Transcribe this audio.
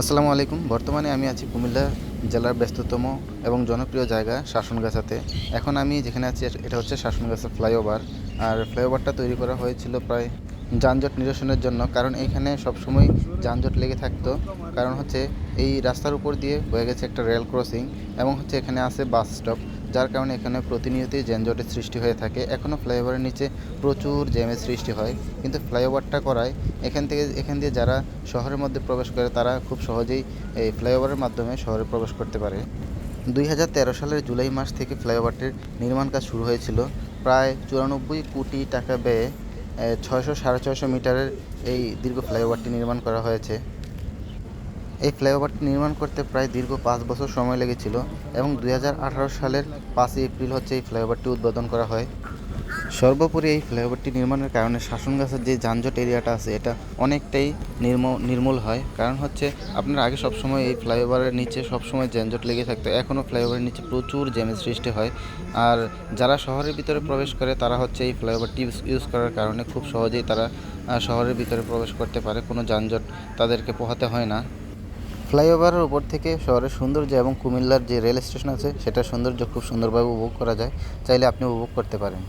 আসসালামু আলাইকুম। বর্তমানে আমি আছি কুমিল্লা জেলার ব্যস্ততম এবং জনপ্রিয় জায়গা শাসনগাছাতে। এখন আমি যেখানে আছি, এটা হচ্ছে শাসনগাছা ফ্লাইওভার। আর ফ্লাইওভারটা তৈরি করা হয়েছিল প্রায় যানজট নিরসনের জন্য, কারণ এইখানে সবসময় যানজট লেগে থাকতো। কারণ হচ্ছে, এই রাস্তার উপর দিয়ে হয়ে গেছে একটা রেল ক্রসিং এবং হচ্ছে এখানে আছে বাস স্টপ। যার কারণে এখানে প্রতিনিয়তই যানজটের সৃষ্টি হয়ে থাকে। এখনও ফ্লাইওভারের নিচে প্রচুর জ্যামের সৃষ্টি হয়। কিন্তু ফ্লাইওভারটা করায় এখান থেকে, এখান দিয়ে যারা শহরের মধ্যে প্রবেশ করে, তারা খুব সহজেই এই ফ্লাইওভারের মাধ্যমে শহরে প্রবেশ করতে পারে। দুই হাজার তেরো সালের জুলাই মাস থেকে ফ্লাইওভারটির নির্মাণ কাজ শুরু হয়েছিল। প্রায় চুরানব্বই কোটি টাকা ব্যয়ে ছয়শো সাড়ে ছয়শো মিটারের এই দীর্ঘ ফ্লাইওভারটি নির্মাণ করা হয়েছে। এই ফ্লাইওভারটি নির্মাণ করতে প্রায় দীর্ঘ পাঁচ বছর সময় লেগেছিল এবং দু হাজার আঠারো সালের পাঁচই এপ্রিল হচ্ছে এই ফ্লাইওভারটি উদ্বোধন করা হয়। সর্বোপরি এই ফ্লাইওভারটি নির্মাণের কারণে শাসনগাছের যে যানজট এরিয়াটা আছে, এটা অনেকটাই নির্মূল নির্মূল হয়। কারণ হচ্ছে আপনার আগে সবসময় এই ফ্লাইওভারের নিচে সবসময় যানজট লেগে থাকতো এখনও ফ্লাইওভারের নিচে প্রচুর জ্যামের সৃষ্টি হয়। আর যারা শহরের ভিতরে প্রবেশ করে, তারা হচ্ছে এই ফ্লাইওভারটি ইউজ করার কারণে খুব সহজেই তারা শহরের ভিতরে প্রবেশ করতে পারে, কোনো যানজট তাদেরকে পোহাতে হয় না। ফ্লাইওভারের উপর থেকে শহরের সৌন্দর্য এবং কুমিল্লার যে রেল স্টেশন আছে, সেটার সৌন্দর্য খুব সুন্দরভাবে উপভোগ করা যায়। চাইলে আপনি উপভোগ করতে পারেন।